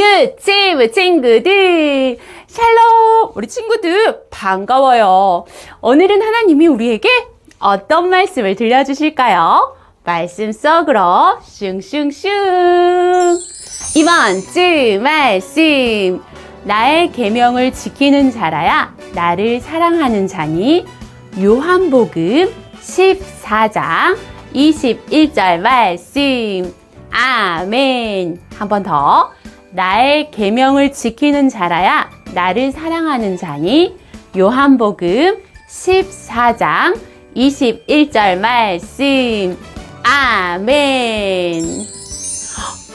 유치부 친구들. 샬롬! 우리 친구들 반가워요. 오늘은 하나님이 우리에게 어떤 말씀을 들려주실까요? 말씀 속으로 슝슝슝! 이번 주 말씀 나의 계명을 지키는 자라야 나를 사랑하는 자니 요한복음 14장 21절 말씀. 아멘. 한 번 더 나의 계명을 지키는 자라야 나를 사랑하는 자니 요한복음 14장 21절 말씀 아멘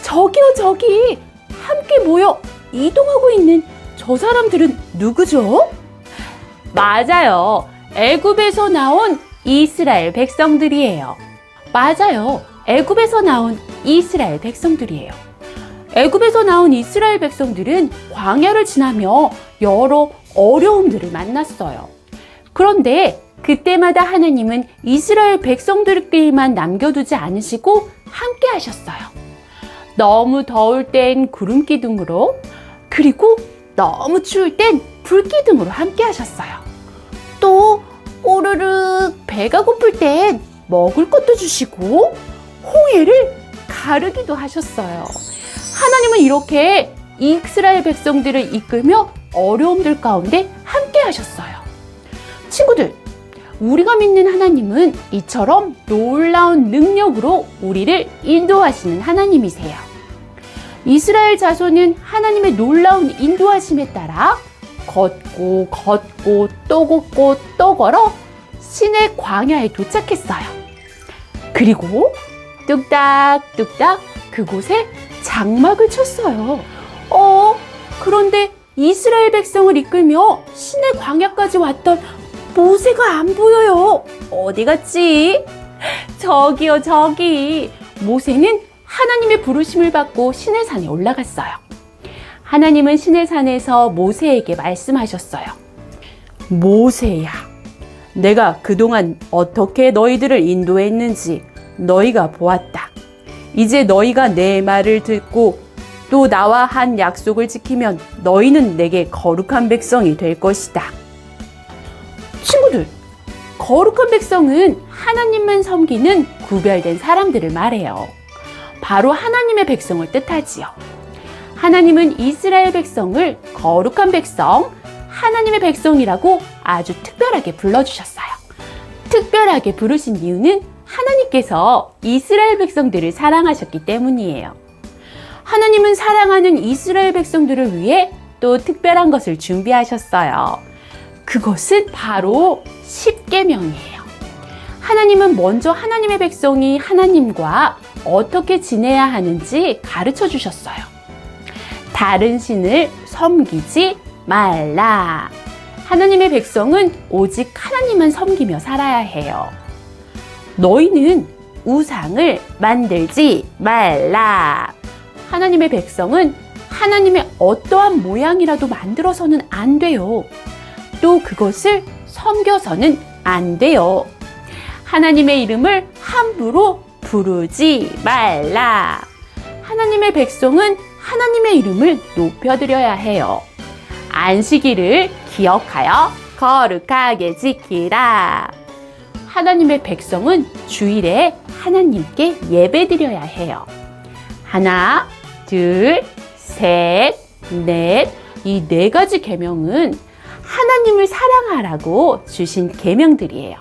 저기요 저기 함께 모여 이동하고 있는 저 사람들은 누구죠? 맞아요. 애굽에서 나온 이스라엘 백성들이에요. 맞아요. 애굽에서 나온 이스라엘 백성들이에요. 애굽에서 나온 이스라엘 백성들은 광야를 지나며 여러 어려움들을 만났어요. 그런데 그때마다 하나님은 이스라엘 백성들끼리만 남겨두지 않으시고 함께 하셨어요. 너무 더울 땐 구름 기둥으로, 그리고 너무 추울 땐 불 기둥으로 함께 하셨어요. 또 오르륵 배가 고플 땐 먹을 것도 주시고 홍해를 가르기도 하셨어요. 하나님은 이렇게 이스라엘 백성들을 이끌며 어려움들 가운데 함께 하셨어요. 친구들, 우리가 믿는 하나님은 이처럼 놀라운 능력으로 우리를 인도하시는 하나님이세요. 이스라엘 자손은 하나님의 놀라운 인도하심에 따라 걷고 걷고 또 걷고 또 걸어 신의 광야에 도착했어요. 그리고 뚝딱뚝딱 그곳에 장막을 쳤어요. 어, 그런데 이스라엘 백성을 이끌며 신의 광야까지 왔던 모세가 안 보여요. 어디 갔지? 저기요, 저기. 모세는 하나님의 부르심을 받고 신의 산에 올라갔어요. 하나님은 신의 산에서 모세에게 말씀하셨어요. 모세야, 내가 그동안 어떻게 너희들을 인도했는지 너희가 보았다. 이제 너희가 내 말을 듣고 또 나와 한 약속을 지키면 너희는 내게 거룩한 백성이 될 것이다. 친구들, 거룩한 백성은 하나님만 섬기는 구별된 사람들을 말해요. 바로 하나님의 백성을 뜻하지요. 하나님은 이스라엘 백성을 거룩한 백성, 하나님의 백성이라고 아주 특별하게 불러주셨어요. 특별하게 부르신 이유는 하나님께서 이스라엘 백성들을 사랑하셨기 때문이에요. 하나님은 사랑하는 이스라엘 백성들을 위해 또 특별한 것을 준비하셨어요. 그것은 바로 십계명이에요. 하나님은 먼저 하나님의 백성이 하나님과 어떻게 지내야 하는지 가르쳐 주셨어요. 다른 신을 섬기지 말라. 하나님의 백성은 오직 하나님만 섬기며 살아야 해요. 너희는 우상을 만들지 말라. 하나님의 백성은 하나님의 어떠한 모양이라도 만들어서는 안 돼요. 또 그것을 섬겨서는 안 돼요. 하나님의 이름을 함부로 부르지 말라. 하나님의 백성은 하나님의 이름을 높여드려야 해요. 안식일을 기억하여 거룩하게 지키라. 하나님의 백성은 주일에 하나님께 예배드려야 해요. 하나, 둘, 셋, 넷. 이 네 가지 계명은 하나님을 사랑하라고 주신 계명들이에요.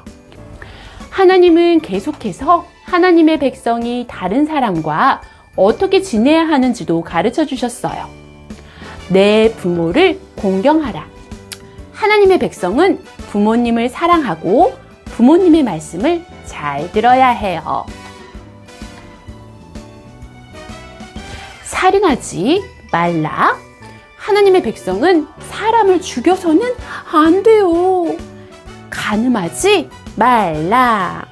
하나님은 계속해서 하나님의 백성이 다른 사람과 어떻게 지내야 하는지도 가르쳐 주셨어요. 내 부모를 공경하라. 하나님의 백성은 부모님을 사랑하고 부모님의 말씀을 잘 들어야 해요. 살인하지 말라. 하나님의 백성은 사람을 죽여서는 안 돼요. 가늠하지 말라.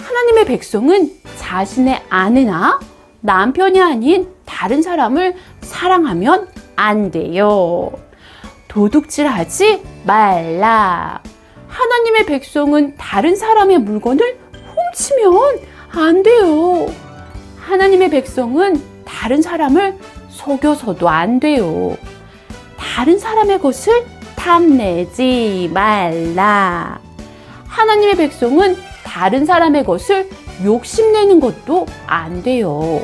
하나님의 백성은 자신의 아내나 남편이 아닌 다른 사람을 사랑하면 안 돼요. 도둑질하지 말라. 하나님의 백성은 다른 사람의 물건을 훔치면 안 돼요. 하나님의 백성은 다른 사람을 속여서도 안 돼요. 다른 사람의 것을 탐내지 말라. 하나님의 백성은 다른 사람의 것을 욕심내는 것도 안 돼요.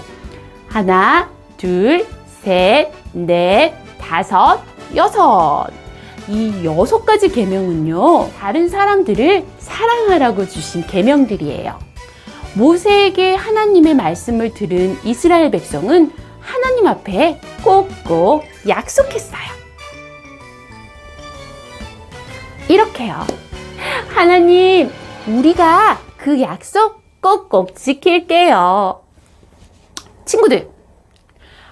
하나, 둘, 셋, 넷, 다섯, 여섯. 이 여섯 가지 계명은요, 다른 사람들을 사랑하라고 주신 계명들이에요. 모세에게 하나님의 말씀을 들은 이스라엘 백성은 하나님 앞에 꼭꼭 약속했어요. 이렇게요. 하나님, 우리가 그 약속 꼭꼭 지킬게요. 친구들,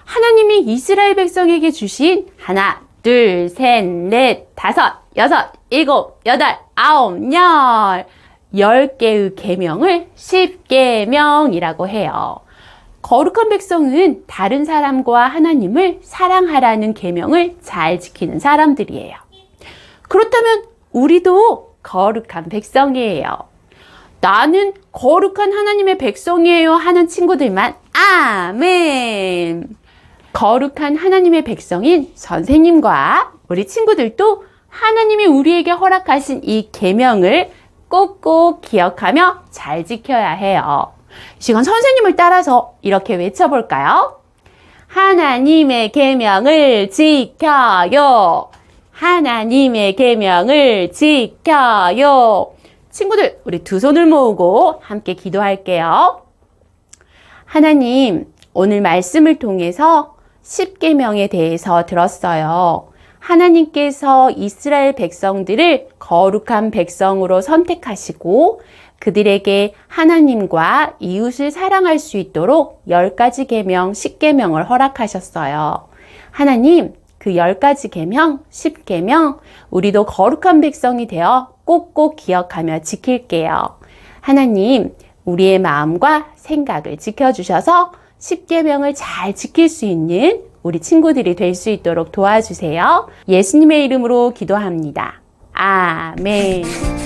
하나님이 이스라엘 백성에게 주신 하나, 둘, 셋, 넷, 다섯, 여섯, 일곱, 여덟, 아홉, 열. 열 개의 계명을 십계명이라고 해요. 거룩한 백성은 다른 사람과 하나님을 사랑하라는 계명을 잘 지키는 사람들이에요. 그렇다면 우리도 거룩한 백성이에요. 나는 거룩한 하나님의 백성이에요 하는 친구들만 아멘. 거룩한 하나님의 백성인 선생님과 우리 친구들도 하나님이 우리에게 허락하신 이 계명을 꼭꼭 기억하며 잘 지켜야 해요. 이 시간 선생님을 따라서 이렇게 외쳐볼까요? 하나님의 계명을 지켜요. 하나님의 계명을 지켜요. 친구들, 우리 두 손을 모으고 함께 기도할게요. 하나님, 오늘 말씀을 통해서 10계명에 대해서 들었어요. 하나님께서 이스라엘 백성들을 거룩한 백성으로 선택하시고 그들에게 하나님과 이웃을 사랑할 수 있도록 10가지 계명, 10계명을 허락하셨어요. 하나님, 그 10가지 계명, 10계명 우리도 거룩한 백성이 되어 꼭꼭 기억하며 지킬게요. 하나님, 우리의 마음과 생각을 지켜주셔서 10계명을 잘 지킬 수 있는 우리 친구들이 될 수 있도록 도와주세요. 예수님의 이름으로 기도합니다. 아멘.